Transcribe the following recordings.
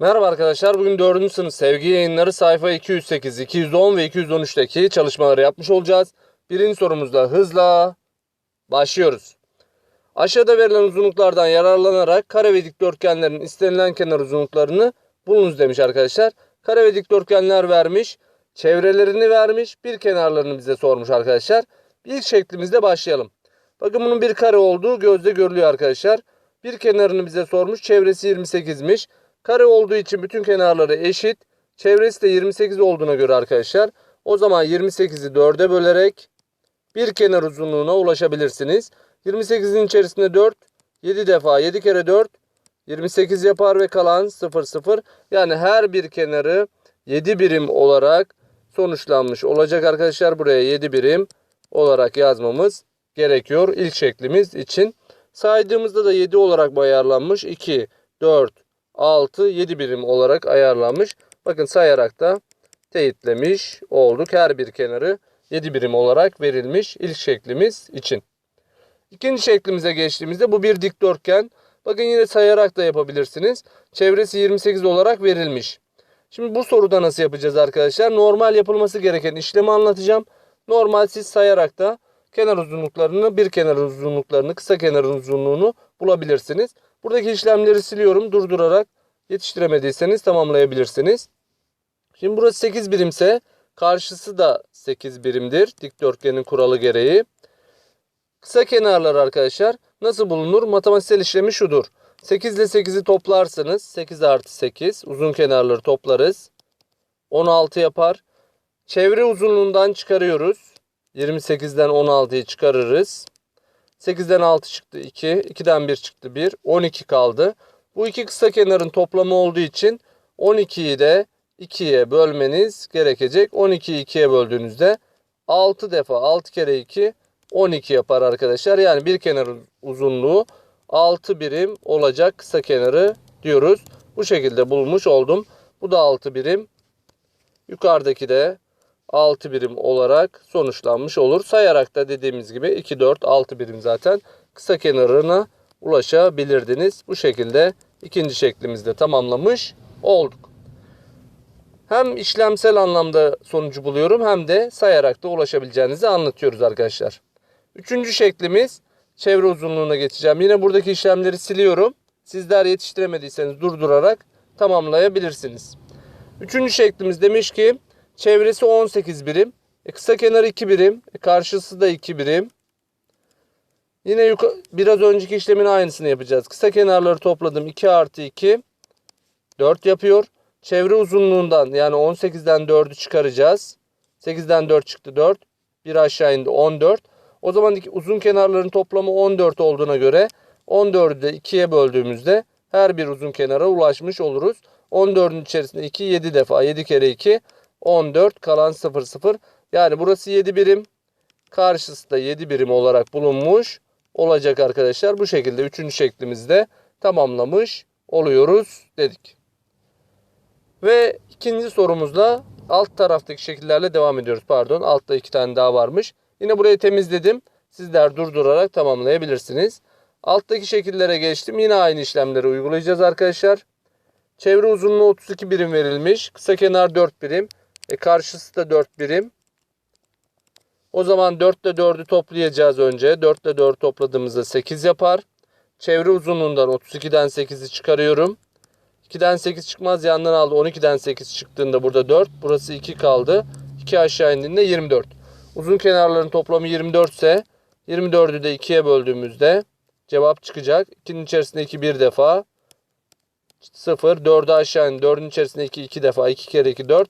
Merhaba arkadaşlar. Bugün 4. sınıf sevgi yayınları sayfa 208, 210 ve 213'teki çalışmaları yapmış olacağız. Birinci sorumuzda hızla başlıyoruz. Aşağıda verilen uzunluklardan yararlanarak kare ve dikdörtgenlerin istenilen kenar uzunluklarını bulunuz demiş arkadaşlar. Kare ve dikdörtgenler vermiş, çevrelerini vermiş, bir kenarlarını bize sormuş arkadaşlar. İlk şeklimizde başlayalım. Bakın bunun bir kare olduğu gözle görülüyor arkadaşlar. Bir kenarını bize sormuş, çevresi 28'miş. Kare olduğu için bütün kenarları eşit. Çevresi de 28 olduğuna göre arkadaşlar. O zaman 28'i 4'e bölerek bir kenar uzunluğuna ulaşabilirsiniz. 28'in içerisinde 4, 7 defa 7 kere 4, 28 yapar ve kalan 0 0. Yani her bir kenarı 7 birim olarak sonuçlanmış olacak arkadaşlar. Buraya 7 birim olarak yazmamız gerekiyor ilk şeklimiz için. Saydığımızda da 7 olarak ayarlanmış. 2, 4, 6, 7 birim olarak ayarlanmış. Bakın sayarak da teyitlemiş olduk. Her bir kenarı 7 birim olarak verilmiş ilk şeklimiz için. İkinci şeklimize geçtiğimizde bu bir dikdörtgen. Bakın yine sayarak da yapabilirsiniz. Çevresi 28 olarak verilmiş. Şimdi bu soruda nasıl yapacağız arkadaşlar? Normal yapılması gereken işlemi anlatacağım. Normal siz sayarak da kenar uzunluklarını, bir kenar uzunluklarını, kısa kenarın uzunluğunu bulabilirsiniz. Buradaki işlemleri siliyorum. Durdurarak yetiştiremediyseniz tamamlayabilirsiniz. Şimdi burası 8 birimse karşısı da 8 birimdir. Dikdörtgenin kuralı gereği. Kısa kenarlar arkadaşlar nasıl bulunur? Matematiksel işlemi şudur. 8 ile 8'i toplarsınız. 8 artı 8. Uzun kenarları toplarız. 16 yapar. Çevre uzunluğundan çıkarıyoruz. 28'den 16'yı çıkarırız. 8'den 6 çıktı 2. 2'den 1 çıktı 1. 12 kaldı. Bu iki kısa kenarın toplamı olduğu için 12'yi de 2'ye bölmeniz gerekecek. 12'yi 2'ye böldüğünüzde 6 defa 6 kere 2 12 yapar arkadaşlar. Yani bir kenar uzunluğu 6 birim olacak kısa kenarı diyoruz. Bu şekilde bulmuş oldum. Bu da 6 birim. Yukarıdaki de 6 birim olarak sonuçlanmış olur. Sayarak da dediğimiz gibi 2, 4, 6 birim zaten kısa kenarına ulaşabilirdiniz. Bu şekilde ikinci şeklimizde tamamlamış olduk. Hem işlemsel anlamda sonucu buluyorum hem de sayarak da ulaşabileceğinizi anlatıyoruz arkadaşlar. Üçüncü şeklimiz çevre uzunluğuna geçeceğim. Yine buradaki işlemleri siliyorum. Sizler yetiştiremediyseniz durdurarak tamamlayabilirsiniz. Üçüncü şeklimiz demiş ki çevresi 18 birim. E, kısa kenarı 2 birim. E, karşısı da 2 birim. Yine biraz önceki işlemin aynısını yapacağız. Kısa kenarları topladım. 2 artı 2 4 yapıyor. Çevre uzunluğundan yani 18'den 4'ü çıkaracağız. 8'den 4 çıktı 4. Bir aşağı indi 14. O zaman uzun kenarların toplamı 14 olduğuna göre 14'ü de 2'ye böldüğümüzde her bir uzun kenara ulaşmış oluruz. 14'ün içerisinde 2 7 defa 7 kere 2 14 kalan 0 0. Yani burası 7 birim. Karşısı da 7 birim olarak bulunmuş olacak arkadaşlar. Bu şekilde 3. şeklimizde tamamlamış oluyoruz dedik. Ve ikinci sorumuzla alt taraftaki şekillerle devam ediyoruz. Pardon altta iki tane daha varmış. Yine burayı temizledim. Sizler durdurarak tamamlayabilirsiniz. Alttaki şekillere geçtim. Yine aynı işlemleri uygulayacağız arkadaşlar. Çevre uzunluğu 32 birim verilmiş. Kısa kenar 4 birim. E karşısı da 4 birim. O zaman 4 ile 4'ü toplayacağız önce. 4 ile 4 topladığımızda 8 yapar. Çevre uzunluğundan 32'den 8'i çıkarıyorum. 2'den 8 çıkmaz yandan aldı. 12'den 8 çıktığında burada 4. Burası 2 kaldı. 2 aşağı indiğinde 24. Uzun kenarların toplamı 24 ise 24'ü de 2'ye böldüğümüzde cevap çıkacak. 2'nin içerisinde 2 bir defa. 0. 4'ü aşağı indi. 4'ün içerisinde 2 2 defa. 2 kere 2 4.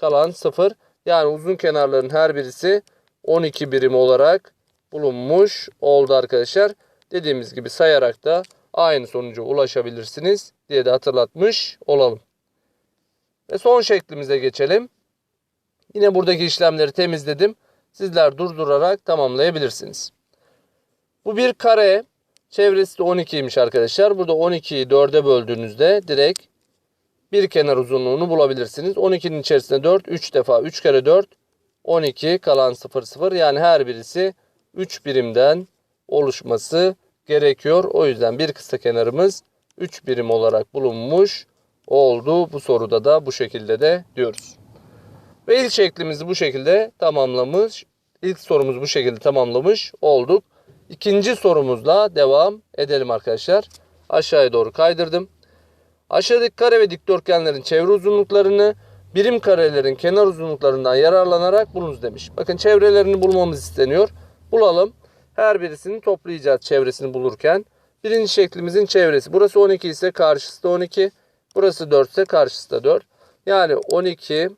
Kalan 0. Yani uzun kenarların her birisi 12 birim olarak bulunmuş oldu arkadaşlar. Dediğimiz gibi sayarak da aynı sonuca ulaşabilirsiniz diye de hatırlatmış olalım. Ve son şeklimize geçelim. Yine buradaki işlemleri temizledim. Sizler durdurarak tamamlayabilirsiniz. Bu bir kare. Çevresi de 12'ymiş arkadaşlar. Burada 12'yi 4'e böldüğünüzde direkt bir kenar uzunluğunu bulabilirsiniz. 12'nin içerisinde 4. 3 defa 3 kere 4. 12 kalan 0 0. Yani her birisi 3 birimden oluşması gerekiyor. O yüzden bir kısa kenarımız 3 birim olarak bulunmuş oldu. Bu soruda da bu şekilde de diyoruz. Ve ilk şeklimizi bu şekilde tamamlamış. İlk sorumuzu bu şekilde tamamlamış olduk. İkinci sorumuzla devam edelim arkadaşlar. Aşağıya doğru kaydırdım. Aşağıdaki kare ve dikdörtgenlerin çevre uzunluklarını birim karelerin kenar uzunluklarından yararlanarak bulunuz demiş. Bakın çevrelerini bulmamız isteniyor. Bulalım. Her birisini toplayacağız çevresini bulurken. Birinci şeklimizin çevresi. Burası 12 ise karşısı da 12. Burası 4 ise karşısı da 4. Yani 12,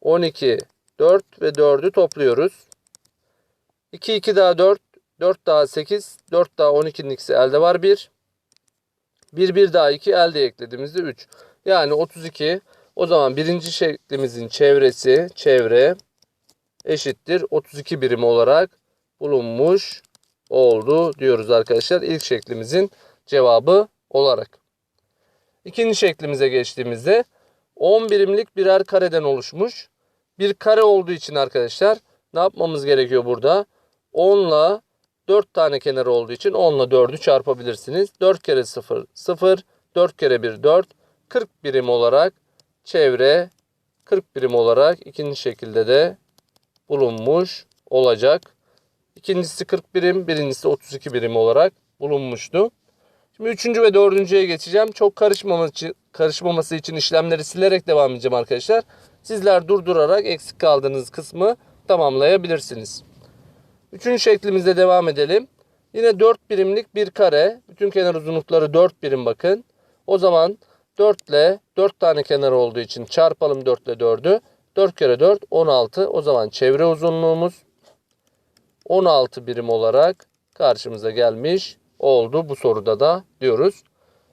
12, 4 ve 4'ü topluyoruz. 2, 2 daha 4, 4 daha 8, 4 daha 12'nin ikisi elde var 1. 1, 1 daha 2 elde eklediğimizde 3. Yani 32. O zaman birinci şeklimizin çevresi, çevre eşittir 32 birim olarak bulunmuş oldu diyoruz arkadaşlar. İlk şeklimizin cevabı olarak. İkinci şeklimize geçtiğimizde 10 birimlik birer kareden oluşmuş. Bir kare olduğu için arkadaşlar ne yapmamız gerekiyor burada? 10 ile 4 tane kenarı olduğu için 10 ile 4'ü çarpabilirsiniz. 4 kere 0 0, 4 kere 1 4, 40 birim olarak çevre 40 birim olarak ikinci şekilde de bulunmuş olacak. İkincisi 40 birim, birincisi 32 birim olarak bulunmuştu. Şimdi üçüncü ve dördüncüye geçeceğim. Çok karışmaması, karışmaması için işlemleri silerek devam edeceğim arkadaşlar. Sizler durdurarak eksik kaldığınız kısmı tamamlayabilirsiniz. Üçüncü şeklimizde devam edelim. Yine 4 birimlik bir kare. Bütün kenar uzunlukları 4 birim bakın. O zaman 4 ile 4 tane kenar olduğu için çarpalım 4 ile 4'ü. 4 kere 4 16. O zaman çevre uzunluğumuz 16 birim olarak karşımıza gelmiş oldu bu soruda da diyoruz.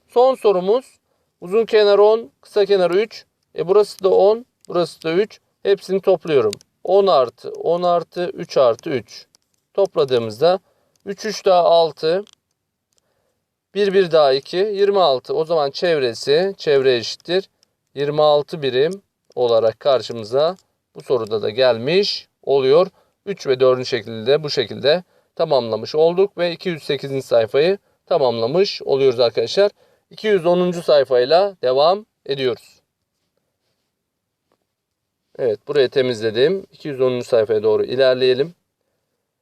Son sorumuz uzun kenar 10, kısa kenar 3. E burası da 10, burası da 3. Hepsini topluyorum. 10 artı 10 artı 3 artı 3. Topladığımızda 3 3 daha 6. 1 1 daha 2 26. O zaman çevresi çevre eşittir 26 birim olarak karşımıza bu soruda da gelmiş oluyor. 3 ve 4. şekilde bu şekilde tamamlamış olduk ve 208. sayfayı tamamlamış oluyoruz arkadaşlar. 210. sayfayla devam ediyoruz. Evet burayı temizledim. 210. sayfaya doğru ilerleyelim.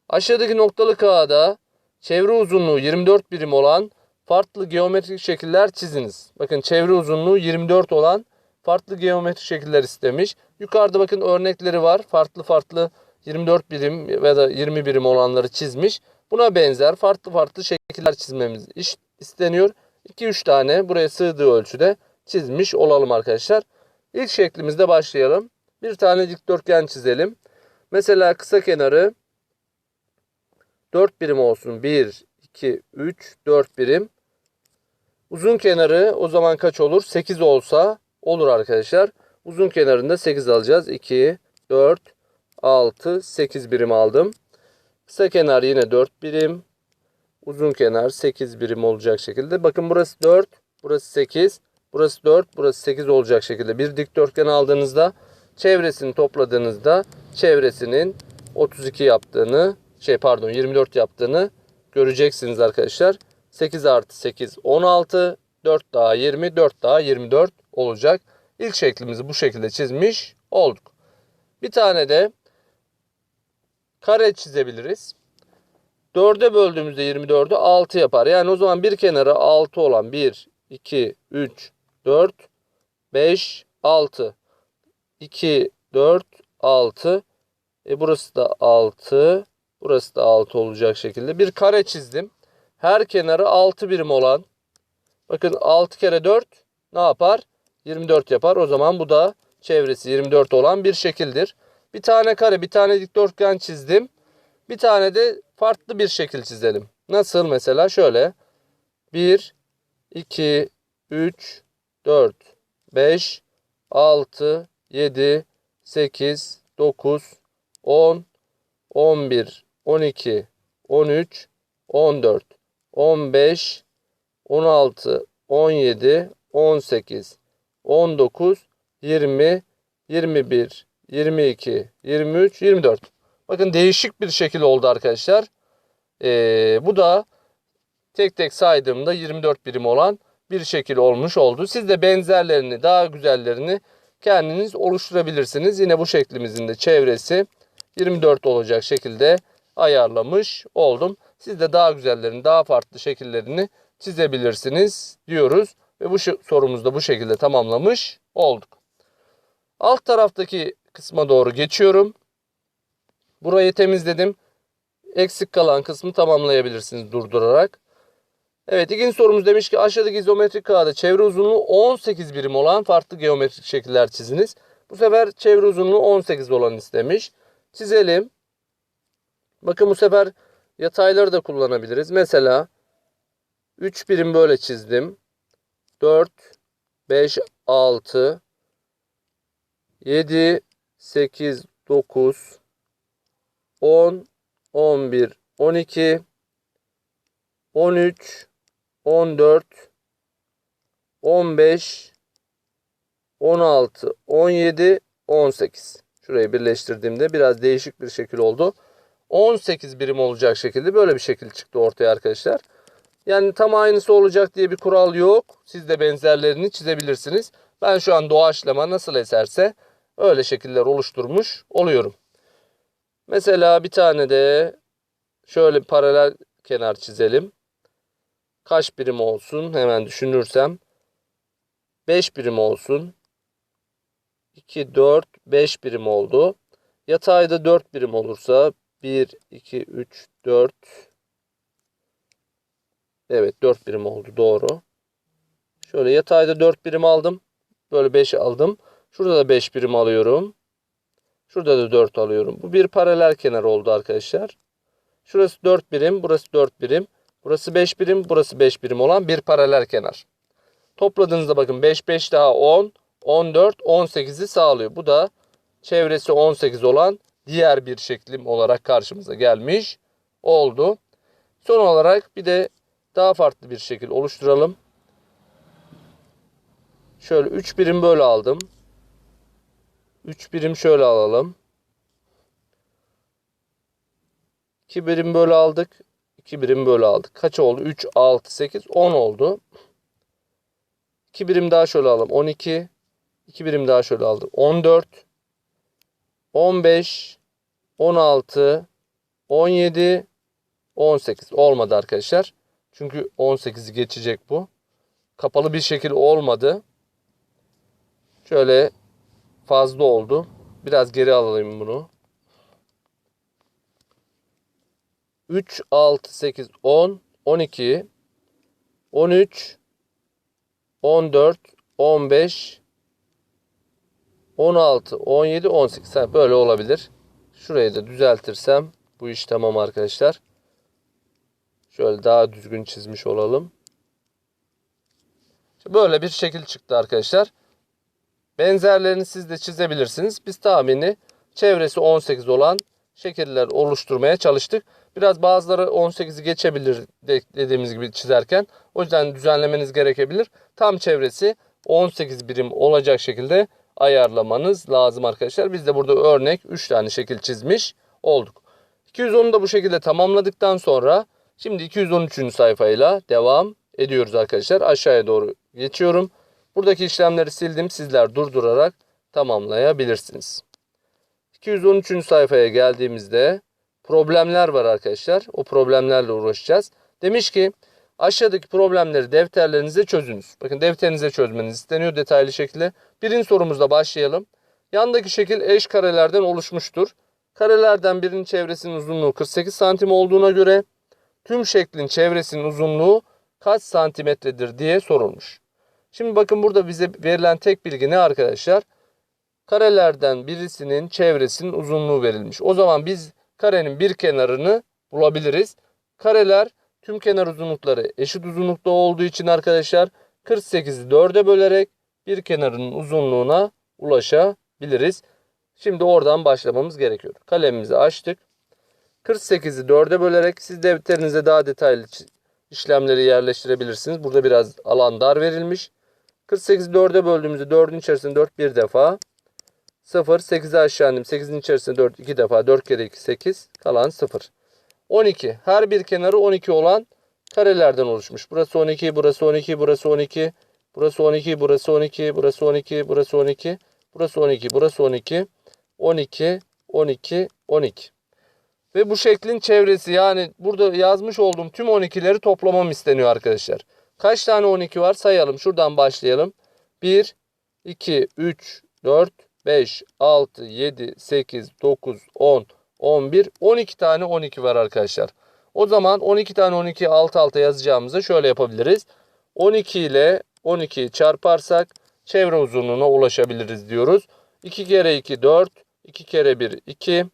Aşağıdaki noktalı kağıda çevre uzunluğu 24 birim olan farklı geometrik şekiller çiziniz. Bakın çevre uzunluğu 24 olan farklı geometrik şekiller istemiş. Yukarıda bakın örnekleri var. Farklı farklı 24 birim ya da 20 birim olanları çizmiş. Buna benzer farklı farklı şekiller çizmemiz isteniyor. 2-3 tane buraya sığdığı ölçüde çizmiş olalım arkadaşlar. İlk şeklimizde başlayalım. Bir tane dikdörtgen çizelim. Mesela kısa kenarı 4 birim olsun. 1, 2, 3, 4 birim. Uzun kenarı o zaman kaç olur? 8 olsa olur arkadaşlar. Uzun kenarında 8 alacağız. 2, 4, 6, 8 birim aldım. Kısa kenar yine 4 birim. Uzun kenar 8 birim olacak şekilde. Bakın burası 4, burası 8, burası 4, burası 8 olacak şekilde. Bir dikdörtgen aldığınızda çevresini topladığınızda çevresinin 32 yaptığını şey pardon 24 yaptığını göreceksiniz arkadaşlar. 8 artı 8 16 4 daha 20 4 daha 24 olacak. İlk şeklimizi bu şekilde çizmiş olduk. Bir tane de kare çizebiliriz. 4'e böldüğümüzde 24'ü 6 yapar. Yani o zaman bir kenarı 6 olan 1, 2, 3, 4, 5, 6. 2, 4, 6. E burası da 6. Burası da 6 olacak şekilde. Bir kare çizdim. Her kenarı 6 birim olan. Bakın 6 kere 4 ne yapar? 24 yapar. O zaman bu da çevresi 24 olan bir şekildir. Bir tane kare, bir tane dikdörtgen çizdim. Bir tane de farklı bir şekil çizelim. Nasıl mesela? Şöyle. 1, 2, 3, 4, 5, 6, 7, 8, 9, 10, 11, 12, 13, 14, 15, 16, 17, 18, 19, 20, 21, 22, 23, 24. Bakın değişik bir şekil oldu arkadaşlar. Ee, bu da tek tek saydığımda 24 birim olan bir şekil olmuş oldu. Siz de benzerlerini, daha güzellerini kendiniz oluşturabilirsiniz. Yine bu şeklimizin de çevresi 24 olacak şekilde ayarlamış oldum. Siz de daha güzellerini, daha farklı şekillerini çizebilirsiniz diyoruz. Ve bu sorumuzu da bu şekilde tamamlamış olduk. Alt taraftaki kısma doğru geçiyorum. Burayı temizledim. Eksik kalan kısmı tamamlayabilirsiniz durdurarak. Evet ikinci sorumuz demiş ki aşağıdaki izometrik kağıda çevre uzunluğu 18 birim olan farklı geometrik şekiller çiziniz. Bu sefer çevre uzunluğu 18 olan istemiş. Çizelim. Bakın bu sefer yatayları da kullanabiliriz. Mesela 3 birim böyle çizdim. 4, 5, 6, 7, 8, 9, 10, 11, 12, 13, 14, 15, 16, 17, 18. Şurayı birleştirdiğimde biraz değişik bir şekil oldu. 18 birim olacak şekilde böyle bir şekil çıktı ortaya arkadaşlar. Yani tam aynısı olacak diye bir kural yok. Siz de benzerlerini çizebilirsiniz. Ben şu an doğaçlama nasıl eserse öyle şekiller oluşturmuş oluyorum. Mesela bir tane de şöyle paralel kenar çizelim. Kaç birim olsun hemen düşünürsem. 5 birim olsun. 2, 4, 5 birim oldu. Yatayda 4 birim olursa 1, 2, 3, 4. Evet 4 birim oldu doğru. Şöyle yatayda 4 birim aldım. Böyle 5 aldım. Şurada da 5 birim alıyorum. Şurada da 4 alıyorum. Bu bir paralel kenar oldu arkadaşlar. Şurası 4 birim, burası 4 birim. Burası 5 birim, burası 5 birim olan bir paralel kenar. Topladığınızda bakın 5 5 daha 10, 14, 18'i sağlıyor. Bu da çevresi 18 olan diğer bir şeklim olarak karşımıza gelmiş oldu. Son olarak bir de daha farklı bir şekil oluşturalım. Şöyle 3 birim böyle aldım. 3 birim şöyle alalım. 2 birim böyle aldık. 2 birim böyle aldık. Kaç oldu? 3, 6, 8, 10 oldu. 2 birim daha şöyle alalım. 12. 2 birim daha şöyle aldım. 14. 15. 16. 17. 18. Olmadı arkadaşlar. Çünkü 18'i geçecek bu. Kapalı bir şekil olmadı. Şöyle fazla oldu. Biraz geri alayım bunu. 3, 6, 8, 10, 12, 13, 14, 15, 16, 17, 18. Ha, böyle olabilir. Şurayı da düzeltirsem bu iş tamam arkadaşlar. Şöyle daha düzgün çizmiş olalım. Böyle bir şekil çıktı arkadaşlar. Benzerlerini siz de çizebilirsiniz. Biz tahmini çevresi 18 olan şekiller oluşturmaya çalıştık. Biraz bazıları 18'i geçebilir de- dediğimiz gibi çizerken. O yüzden düzenlemeniz gerekebilir. Tam çevresi 18 birim olacak şekilde ayarlamanız lazım arkadaşlar. Biz de burada örnek 3 tane şekil çizmiş olduk. 210'u da bu şekilde tamamladıktan sonra şimdi 213. sayfayla devam ediyoruz arkadaşlar. Aşağıya doğru geçiyorum. Buradaki işlemleri sildim. Sizler durdurarak tamamlayabilirsiniz. 213. sayfaya geldiğimizde problemler var arkadaşlar. O problemlerle uğraşacağız. Demiş ki aşağıdaki problemleri defterlerinize çözünüz. Bakın defterinize çözmeniz isteniyor detaylı şekilde. Birinci sorumuzla başlayalım. Yandaki şekil eş karelerden oluşmuştur. Karelerden birinin çevresinin uzunluğu 48 santim olduğuna göre tüm şeklin çevresinin uzunluğu kaç santimetredir diye sorulmuş. Şimdi bakın burada bize verilen tek bilgi ne arkadaşlar? Karelerden birisinin çevresinin uzunluğu verilmiş. O zaman biz karenin bir kenarını bulabiliriz. Kareler tüm kenar uzunlukları eşit uzunlukta olduğu için arkadaşlar 48'i 4'e bölerek bir kenarının uzunluğuna ulaşabiliriz. Şimdi oradan başlamamız gerekiyor. Kalemimizi açtık. 48'i 4'e bölerek siz defterinize daha detaylı işlemleri yerleştirebilirsiniz. Burada biraz alan dar verilmiş. 48'i 4'e böldüğümüzde 4'ün içerisinde 4 bir defa. 0, 8'i aşağı indim. 8'in içerisinde 4 2 defa. 4 kere 2 8. Kalan 0. 12. Her bir kenarı 12 olan karelerden oluşmuş. Burası 12, burası 12, burası 12, burası 12, burası 12, burası 12, burası 12, burası 12, burası 12, 12, 12, 12. Ve bu şeklin çevresi yani burada yazmış olduğum tüm 12'leri toplamam isteniyor arkadaşlar. Kaç tane 12 var sayalım. Şuradan başlayalım. 1, 2, 3, 4, 5, 6, 7, 8, 9, 10, 11, 12 tane 12 var arkadaşlar. O zaman 12 tane 12 alt alta yazacağımızda şöyle yapabiliriz. 12 ile 12'yi çarparsak çevre uzunluğuna ulaşabiliriz diyoruz. 2 kere 2 4, 2 kere 1 2,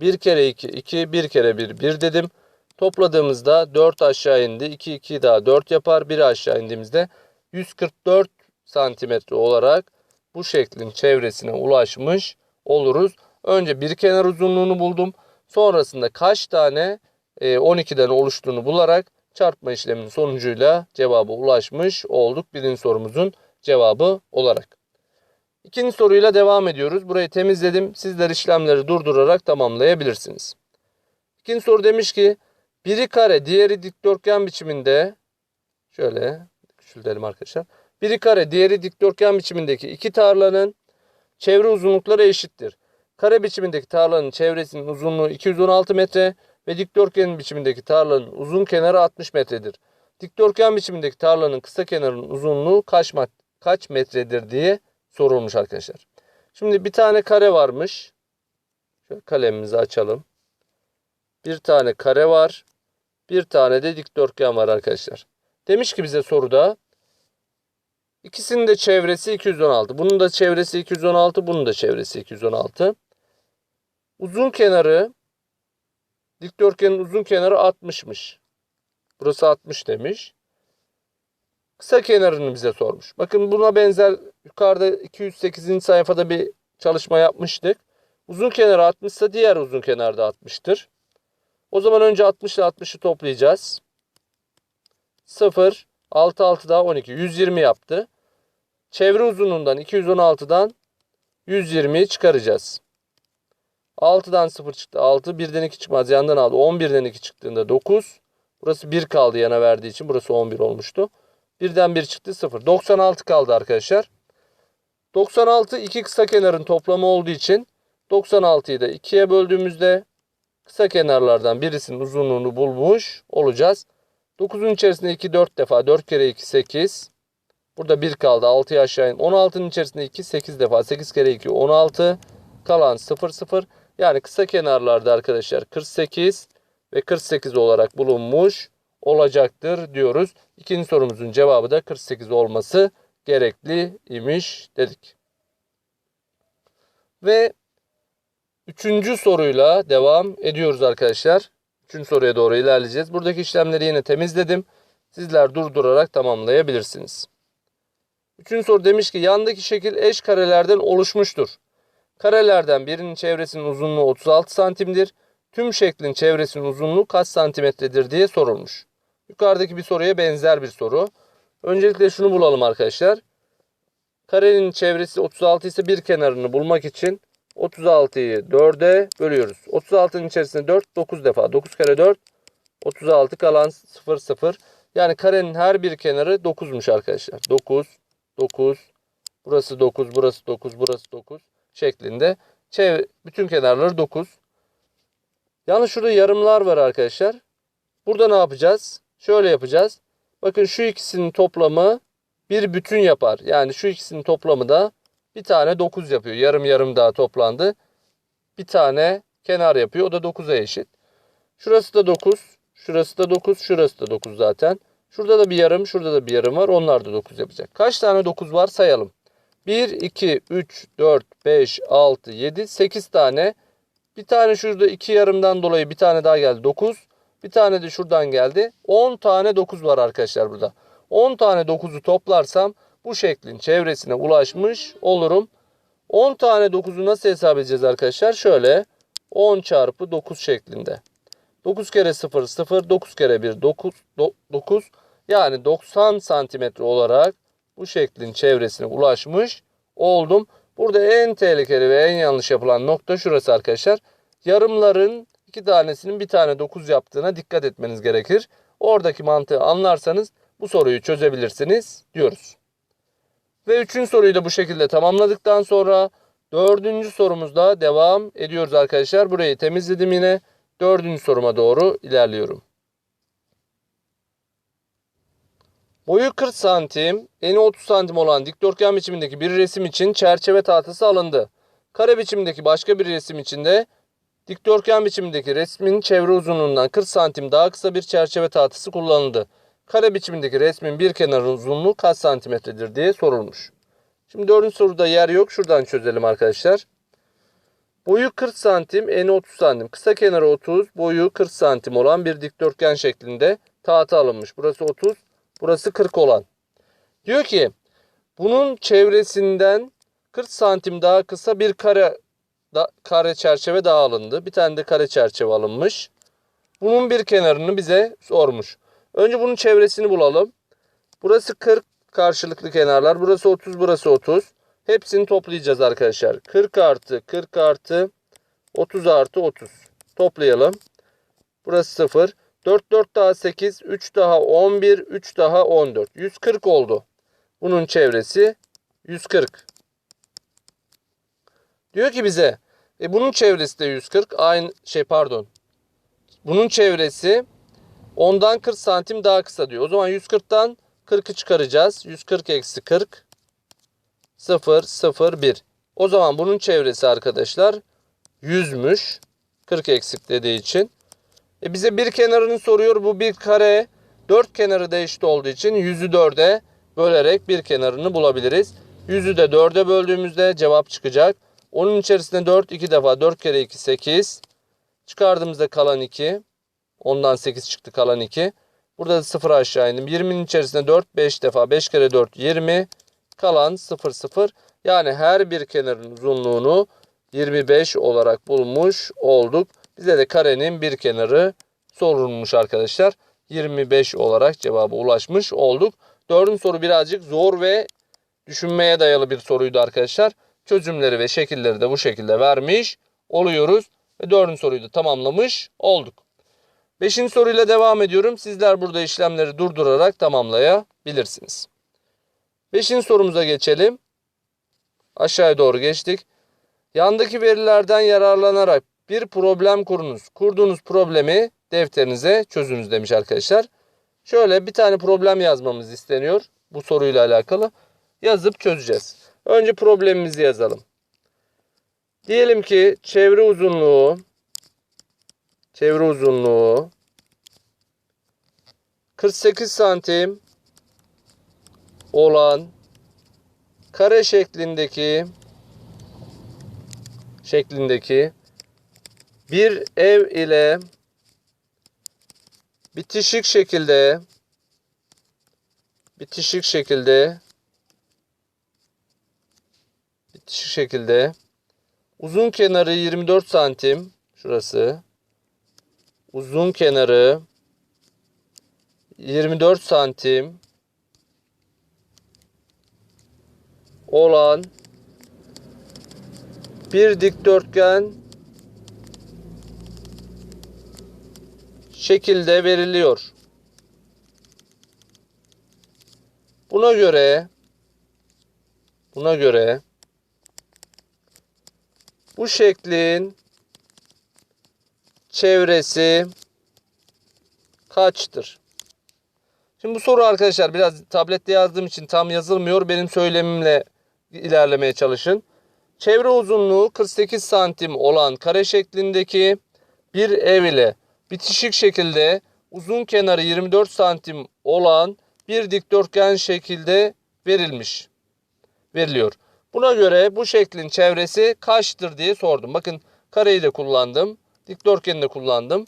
1 kere 2 2, 1 kere 1 1 dedim. Topladığımızda 4 aşağı indi. 2 2 daha 4 yapar. 1 aşağı indiğimizde 144 santimetre olarak bu şeklin çevresine ulaşmış oluruz. Önce bir kenar uzunluğunu buldum. Sonrasında kaç tane e, 12'den oluştuğunu bularak çarpma işleminin sonucuyla cevaba ulaşmış olduk. Birinci sorumuzun cevabı olarak. İkinci soruyla devam ediyoruz. Burayı temizledim. Sizler işlemleri durdurarak tamamlayabilirsiniz. İkinci soru demiş ki biri kare diğeri dikdörtgen biçiminde şöyle küçültelim arkadaşlar. Biri kare diğeri dikdörtgen biçimindeki iki tarlanın çevre uzunlukları eşittir. Kare biçimindeki tarlanın çevresinin uzunluğu 216 metre ve dikdörtgen biçimindeki tarlanın uzun kenarı 60 metredir. Dikdörtgen biçimindeki tarlanın kısa kenarının uzunluğu kaç, kaç metredir diye sorulmuş arkadaşlar. Şimdi bir tane kare varmış. Şöyle kalemimizi açalım. Bir tane kare var. Bir tane de dikdörtgen var arkadaşlar. Demiş ki bize soruda ikisinin de çevresi 216. Bunun da çevresi 216, bunun da çevresi 216. Uzun kenarı dikdörtgenin uzun kenarı 60'mış. Burası 60 demiş. Kısa kenarını bize sormuş. Bakın buna benzer yukarıda 208. sayfada bir çalışma yapmıştık. Uzun kenarı 60 ise diğer uzun kenar da 60'tır. O zaman önce 60 ile 60'ı toplayacağız. 0, 6, 6 daha 12. 120 yaptı. Çevre uzunluğundan 216'dan 120'yi çıkaracağız. 6'dan 0 çıktı 6. 1'den 2 çıkmaz yandan aldı. 11'den 2 çıktığında 9. Burası 1 kaldı yana verdiği için burası 11 olmuştu. 1'den 1 çıktı 0. 96 kaldı arkadaşlar. 96 iki kısa kenarın toplamı olduğu için 96'yı da 2'ye böldüğümüzde kısa kenarlardan birisinin uzunluğunu bulmuş olacağız. 9'un içerisinde 2 4 defa 4 kere 2 8. Burada 1 kaldı 6'yı aşağı in. 16'nın içerisinde 2 8 defa 8 kere 2 16. Kalan 0 0. Yani kısa kenarlarda arkadaşlar 48 ve 48 olarak bulunmuş olacaktır diyoruz. İkinci sorumuzun cevabı da 48 olması gerekli imiş dedik. Ve üçüncü soruyla devam ediyoruz arkadaşlar. Üçüncü soruya doğru ilerleyeceğiz. Buradaki işlemleri yine temizledim. Sizler durdurarak tamamlayabilirsiniz. Üçüncü soru demiş ki yandaki şekil eş karelerden oluşmuştur. Karelerden birinin çevresinin uzunluğu 36 santimdir. Tüm şeklin çevresinin uzunluğu kaç santimetredir diye sorulmuş. Yukarıdaki bir soruya benzer bir soru. Öncelikle şunu bulalım arkadaşlar. Karenin çevresi 36 ise bir kenarını bulmak için 36'yı 4'e bölüyoruz. 36'nın içerisinde 4 9 defa. 9 kere 4 36 kalan 0 0. Yani karenin her bir kenarı 9'muş arkadaşlar. 9 9 burası 9 burası 9 burası 9 şeklinde. Çevre, bütün kenarları 9. Yalnız şurada yarımlar var arkadaşlar. Burada ne yapacağız? Şöyle yapacağız. Bakın şu ikisinin toplamı bir bütün yapar. Yani şu ikisinin toplamı da bir tane 9 yapıyor. Yarım yarım daha toplandı. Bir tane kenar yapıyor. O da 9'a eşit. Şurası da 9. Şurası da 9. Şurası da 9 zaten. Şurada da bir yarım. Şurada da bir yarım var. Onlar da 9 yapacak. Kaç tane 9 var sayalım. 1, 2, 3, 4, 5, 6, 7, 8 tane. Bir tane şurada 2 yarımdan dolayı bir tane daha geldi. 9. Bir tane de şuradan geldi. 10 tane 9 var arkadaşlar burada. 10 tane 9'u toplarsam bu şeklin çevresine ulaşmış olurum. 10 tane 9'u nasıl hesap edeceğiz arkadaşlar? Şöyle 10 çarpı 9 şeklinde. 9 kere 0 0 9 kere 1 9 9 yani 90 santimetre olarak bu şeklin çevresine ulaşmış oldum. Burada en tehlikeli ve en yanlış yapılan nokta şurası arkadaşlar. Yarımların iki tanesinin bir tane 9 yaptığına dikkat etmeniz gerekir. Oradaki mantığı anlarsanız bu soruyu çözebilirsiniz diyoruz. Ve üçüncü soruyu da bu şekilde tamamladıktan sonra dördüncü sorumuzda devam ediyoruz arkadaşlar. Burayı temizledim yine. Dördüncü soruma doğru ilerliyorum. Boyu 40 santim, eni 30 santim olan dikdörtgen biçimindeki bir resim için çerçeve tahtası alındı. Kare biçimindeki başka bir resim için de dikdörtgen biçimindeki resmin çevre uzunluğundan 40 santim daha kısa bir çerçeve tahtası kullanıldı. Kare biçimindeki resmin bir kenarın uzunluğu kaç santimetredir diye sorulmuş. Şimdi dördüncü soruda yer yok. Şuradan çözelim arkadaşlar. Boyu 40 santim, eni 30 santim. Kısa kenarı 30, boyu 40 santim olan bir dikdörtgen şeklinde tahta alınmış. Burası 30, burası 40 olan. Diyor ki bunun çevresinden 40 santim daha kısa bir kare da, kare çerçeve daha alındı. Bir tane de kare çerçeve alınmış. Bunun bir kenarını bize sormuş. Önce bunun çevresini bulalım. Burası 40 karşılıklı kenarlar. Burası 30, burası 30. Hepsini toplayacağız arkadaşlar. 40 artı 40 artı 30 artı 30. Toplayalım. Burası 0. 4 4 daha 8, 3 daha 11, 3 daha 14. 140 oldu. Bunun çevresi 140. Diyor ki bize e bunun çevresi de 140. Aynı şey pardon. Bunun çevresi ondan 40 santim daha kısa diyor. O zaman 140'tan 40'ı çıkaracağız. 140 eksi 40 0 0 1. O zaman bunun çevresi arkadaşlar 100'müş. 40 eksik dediği için. E bize bir kenarını soruyor. Bu bir kare. Dört kenarı da eşit olduğu için 100'ü 4'e bölerek bir kenarını bulabiliriz. 100'ü de 4'e böldüğümüzde cevap çıkacak. Onun içerisinde 4 2 defa 4 kere 2 8. Çıkardığımızda kalan 2. Ondan 8 çıktı kalan 2. Burada da 0 aşağı indim. 20'nin içerisinde 4 5 defa 5 kere 4 20. Kalan 0 0. Yani her bir kenarın uzunluğunu 25 olarak bulmuş olduk. Bize de karenin bir kenarı sorulmuş arkadaşlar. 25 olarak cevaba ulaşmış olduk. Dördüncü soru birazcık zor ve düşünmeye dayalı bir soruydu arkadaşlar. Çözümleri ve şekilleri de bu şekilde vermiş oluyoruz. Ve dördüncü soruyu da tamamlamış olduk. Beşinci soruyla devam ediyorum. Sizler burada işlemleri durdurarak tamamlayabilirsiniz. Beşinci sorumuza geçelim. Aşağıya doğru geçtik. Yandaki verilerden yararlanarak bir problem kurunuz. Kurduğunuz problemi defterinize çözünüz demiş arkadaşlar. Şöyle bir tane problem yazmamız isteniyor. Bu soruyla alakalı. Yazıp çözeceğiz. Önce problemimizi yazalım. Diyelim ki çevre uzunluğu çevre uzunluğu 48 santim olan kare şeklindeki şeklindeki bir ev ile bitişik şekilde bitişik şekilde bitişik şekilde uzun kenarı 24 santim şurası uzun kenarı 24 santim olan bir dikdörtgen şekilde veriliyor. Buna göre buna göre bu şeklin çevresi kaçtır? Şimdi bu soru arkadaşlar biraz tablette yazdığım için tam yazılmıyor. Benim söylemimle ilerlemeye çalışın. Çevre uzunluğu 48 santim olan kare şeklindeki bir ev ile bitişik şekilde uzun kenarı 24 santim olan bir dikdörtgen şekilde verilmiş. Veriliyor. Buna göre bu şeklin çevresi kaçtır diye sordum. Bakın kareyi de kullandım. Dikdörtgeni de kullandım.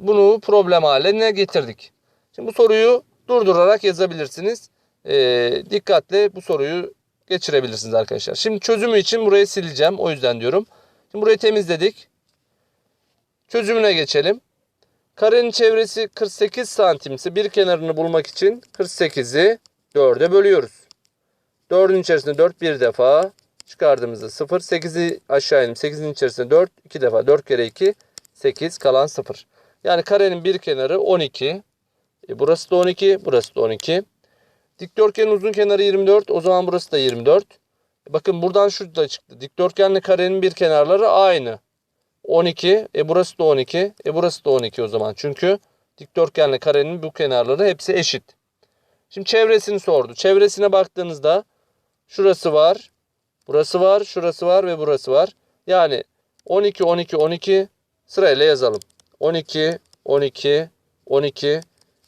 Bunu problem haline getirdik. Şimdi bu soruyu durdurarak yazabilirsiniz. E, dikkatle bu soruyu geçirebilirsiniz arkadaşlar. Şimdi çözümü için burayı sileceğim. O yüzden diyorum. Şimdi burayı temizledik. Çözümüne geçelim. Karenin çevresi 48 santimse bir kenarını bulmak için 48'i 4'e bölüyoruz. 4'ün içerisinde 4 bir defa çıkardığımızda 0. 8'i aşağı inelim. 8'in içerisinde 4 2 defa 4 kere 2 8 kalan 0. Yani karenin bir kenarı 12. E burası da 12, burası da 12. Dikdörtgenin uzun kenarı 24. O zaman burası da 24. E bakın buradan şurada çıktı. Dikdörtgenle karenin bir kenarları aynı. 12. E burası da 12. E burası da 12 o zaman. Çünkü dikdörtgenle karenin bu kenarları hepsi eşit. Şimdi çevresini sordu. Çevresine baktığınızda şurası var. Burası var, şurası var ve burası var. Yani 12, 12, 12 sırayla yazalım. 12, 12, 12.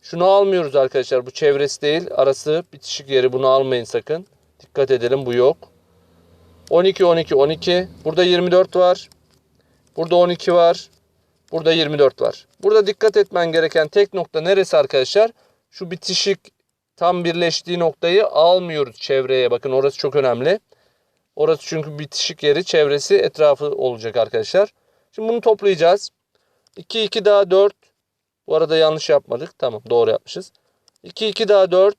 Şunu almıyoruz arkadaşlar. Bu çevresi değil. Arası bitişik yeri. Bunu almayın sakın. Dikkat edelim bu yok. 12, 12, 12. Burada 24 var. Burada 12 var. Burada 24 var. Burada dikkat etmen gereken tek nokta neresi arkadaşlar? Şu bitişik tam birleştiği noktayı almıyoruz çevreye. Bakın orası çok önemli. Orası çünkü bitişik yeri çevresi etrafı olacak arkadaşlar. Şimdi bunu toplayacağız. 2 2 daha 4. Bu arada yanlış yapmadık. Tamam doğru yapmışız. 2 2 daha 4.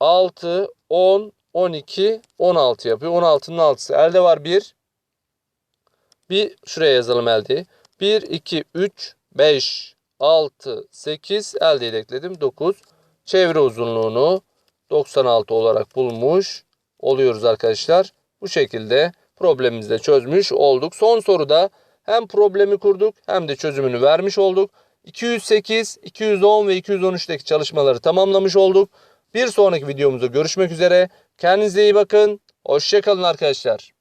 6 10 12 16 yapıyor. 16'nın 6'sı. Elde var 1. Bir şuraya yazalım eldeyi. 1 2 3 5 6 8 eldeyi de ekledim. 9. Çevre uzunluğunu 96 olarak bulmuş oluyoruz arkadaşlar. Bu şekilde problemimizi de çözmüş olduk. Son soruda hem problemi kurduk hem de çözümünü vermiş olduk. 208, 210 ve 213'teki çalışmaları tamamlamış olduk. Bir sonraki videomuzda görüşmek üzere. Kendinize iyi bakın. Hoşçakalın arkadaşlar.